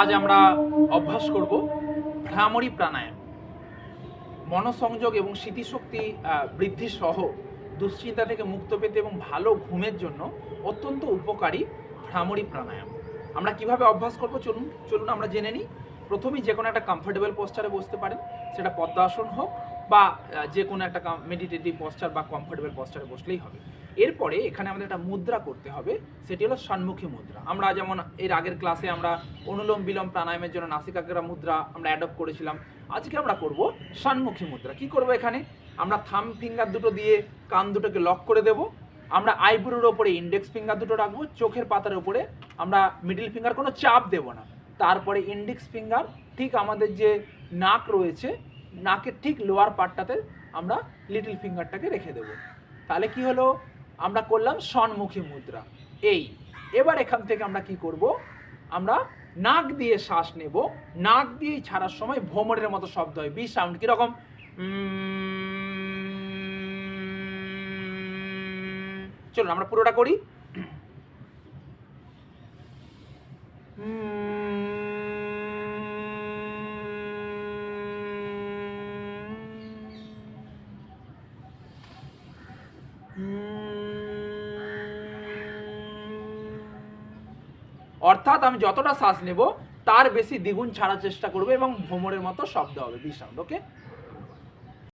আজ আমরা অভ্যাস করব ভ্রামরী প্রাণায়াম। মনসংযোগ এবং স্মৃতিশক্তি বৃদ্ধি সহ দুশ্চিন্তা থেকে মুক্ত পেতে এবং ভালো ঘুমের জন্য অত্যন্ত উপকারী ভ্রামরী প্রাণায়াম। আমরা কীভাবে অভ্যাস করব? চলুন চলুন আমরা জেনে নিই। প্রথমেই যে কোনো একটা কমফোর্টেবল পোস্টারে বসতে পারেন। সেটা পদ্মাসন হোক বা যে কোনো একটা মেডিটেটিভ পশ্চার বা কমফোর্টেবল পশ্চারে বসলেই হবে। এরপরে এখানে আমাদের একটা মুদ্রা করতে হবে, সেটি হলো সম্মুখী মুদ্রা। আমরা যেমন এর আগের ক্লাসে আমরা অনুলোম বিলোম প্রাণায়ামের জন্য নাসিকাগ্রা মুদ্রা আমরা অ্যাডপ্ট করেছিলাম, আজকে আমরা করব সম্মুখী মুদ্রা। কি করব এখানে? আমরা থাম ফিঙ্গার দুটো দিয়ে কান দুটোকে লক করে দেব। আমরা আইব্রোর ওপরে ইন্ডেক্স ফিঙ্গার দুটো রাখব, চোখের পাতার উপরে আমরা মিডিল ফিঙ্গার কোনো চাপ দেব না। তারপরে ইন্ডেক্স ফিঙ্গার ঠিক আমাদের যে নাক রয়েছে নাকের ঠিক লোয়ার পার্টটাতে আমরা লিটল ফিঙ্গারটাকে রেখে দেব। তাহলে কি হলো? আমরা করলাম সন্মুখী মুদ্রা। এই, এবার এখান থেকে আমরা কি করব? আমরা নাক দিয়ে শ্বাস নেব। নাক দিয়ে ছাড়ার সময় ভ্রমণের মতো শব্দ হয়। বি সাউন্ড কীরকম চলুন, আমরা পুরোটা করি। অর্থাৎ আমি যতটা শ্বাস নেব, তার বেশি দ্বিগুণ ছাড়ার চেষ্টা করব এবং ভ্রমণের মতো শব্দ হবে বি সাউন্ড ওকে